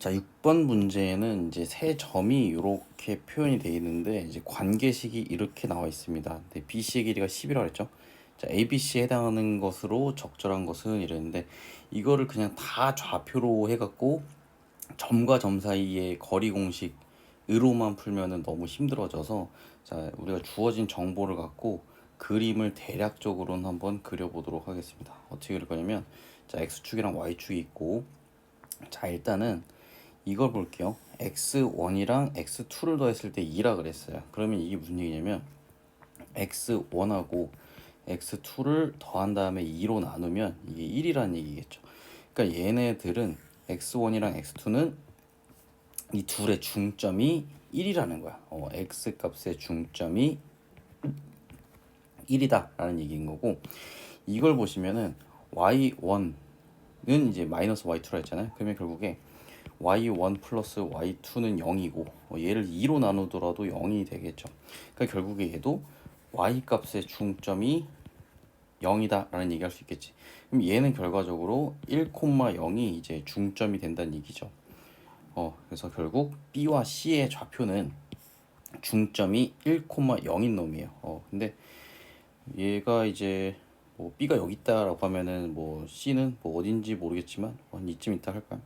자, 6번 문제에는 이제 세 점이 이렇게 표현이 되어 있는데 이제 관계식이 이렇게 나와 있습니다. 네, BC의 길이가 10이라고 했죠. 자, ABC에 해당하는 것으로 적절한 것은 이랬는데 이거를 그냥 다 좌표로 해 갖고 점과 점 사이의 거리 공식으로만 풀면은 너무 힘들어져서 자, 우리가 주어진 정보를 갖고 그림을 대략적으로는 한번 그려보도록 하겠습니다. 어떻게 그릴 거냐면 자, X축이랑 Y축이 있고 자, 일단은 이걸 볼게요. x1이랑 x2를 더했을 때 2라 그랬어요. 그러면 이게 무슨 얘기냐면 x1하고 x2를 더한 다음에 2로 나누면 이게 1이라는 얘기겠죠. 그러니까 얘네들은 x1이랑 x2는 이 둘의 중점이 1이라는 거야. 어, x 값의 중점이 1이다라는 얘기인 거고 이걸 보시면은 y1은 이제 마이너스 y2라 했잖아요. 그러면 결국에 y1 플러스 y2는 0이고 어, 얘를 2로 나누더라도 0이 되겠죠. 그러니까 결국에 얘도 y 값의 중점이 0이다 라는 얘기할 수 있겠지. 그럼 얘는 결과적으로 1,0이 이제 중점이 된다는 얘기죠. 어, 그래서 결국 B와 C의 좌표는 중점이 1,0인 놈이에요. 어, 근데 얘가 이제 뭐 B가 여기 있다라고 하면은 뭐 C는 뭐 어딘지 모르겠지만 한 이쯤 있다 할까요?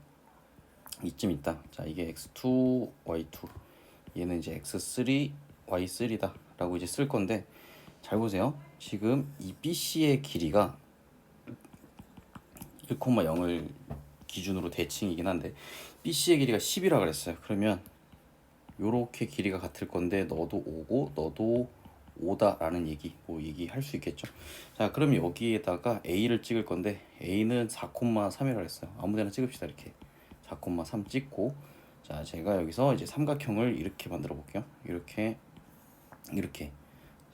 이쯤 있다. 자, 이게 x2, y2. 얘는 이제 x3, y3다 라고 이제 쓸 건데 잘 보세요. 지금 이 BC의 길이가 1,0을 기준으로 대칭이긴 한데 BC의 길이가 10이라 그랬어요. 그러면 요렇게 길이가 같을 건데 너도 5고 너도 5다라는 얘기 뭐 얘기할 수 있겠죠. 자, 그럼 여기에다가 A를 찍을 건데 A는 4,3이라 그랬어요. 아무데나 찍읍시다 이렇게. 4,3 찍고 자 제가 여기서 이제 삼각형을 이렇게 만들어 볼게요. 이렇게 이렇게.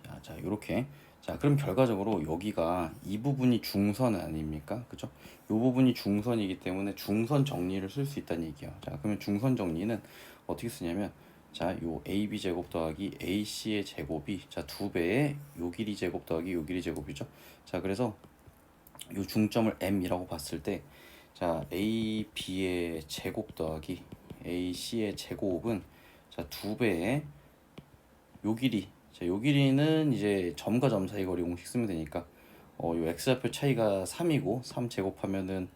자, 자 이렇게. 자 그럼 결과적으로 여기가 이 부분이 중선 아닙니까? 그죠 이 부분이 중선이기 때문에 중선 정리를 쓸 수 있다는 얘기야 자 그러면 중선 정리는 어떻게 쓰냐면 자, 요 AB 제곱 더하기 AC의 제곱이 자, 두 배의 요 길이 제곱 더하기 요 길이 제곱이죠. 자, 그래서 요 중점을 M이라고 봤을 때 자, A, B의 제곱 더하기 A, C의 제곱은 자, 두 배의 요 길이. 자, 요 길이는 이제 점과 점 사이 거리 공식 쓰면 되니까 어, 요 X좌표 차이가 3이고 3 제곱하면은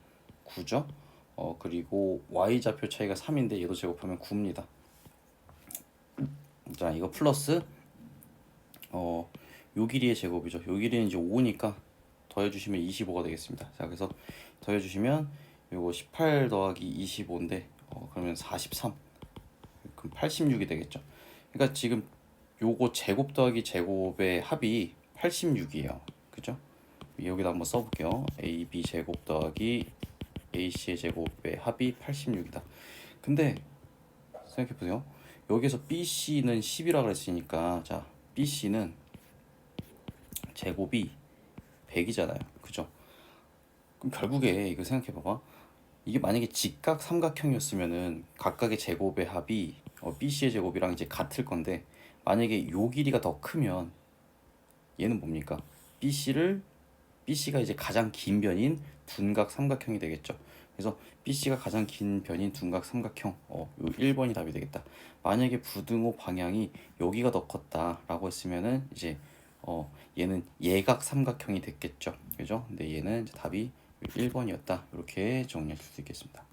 9죠. 어, 그리고 Y좌표 차이가 3인데 얘도 제곱하면 9입니다. 자, 이거 플러스 어, 요 길이의 제곱이죠. 요 길이는 이제 5니까 더해 주시면 25가 되겠습니다. 자, 그래서 더해 주시면 요거 18 더하기 25인데 어, 그러면 43 그럼 86이 되겠죠? 그러니까 지금 요거 제곱 더하기 제곱의 합이 86이에요. 그죠? 여기다 한번 써볼게요. AB 제곱 더하기 AC의 제곱의 합이 86이다. 근데 생각해보세요. 여기서 BC는 10이라 그랬으니까 자 BC는 제곱이 100이잖아요. 그죠? 그럼 결국에 이거 생각해봐봐 이게 만약에 직각 삼각형이었으면은 각각의 제곱의 합이 어, BC의 제곱이랑 이제 같을 건데 만약에 요 길이가 더 크면 얘는 뭡니까? BC를 BC가 이제 가장 긴 변인 둔각 삼각형이 되겠죠. 그래서 BC가 가장 긴 변인 둔각 삼각형 어, 요 1번이 답이 되겠다. 만약에 부등호 방향이 여기가 더 컸다라고 했으면은 이제 어 얘는 예각 삼각형이 됐겠죠. 그죠? 근데 얘는 답이 1번이었다. 이렇게 정리할 수 있겠습니다.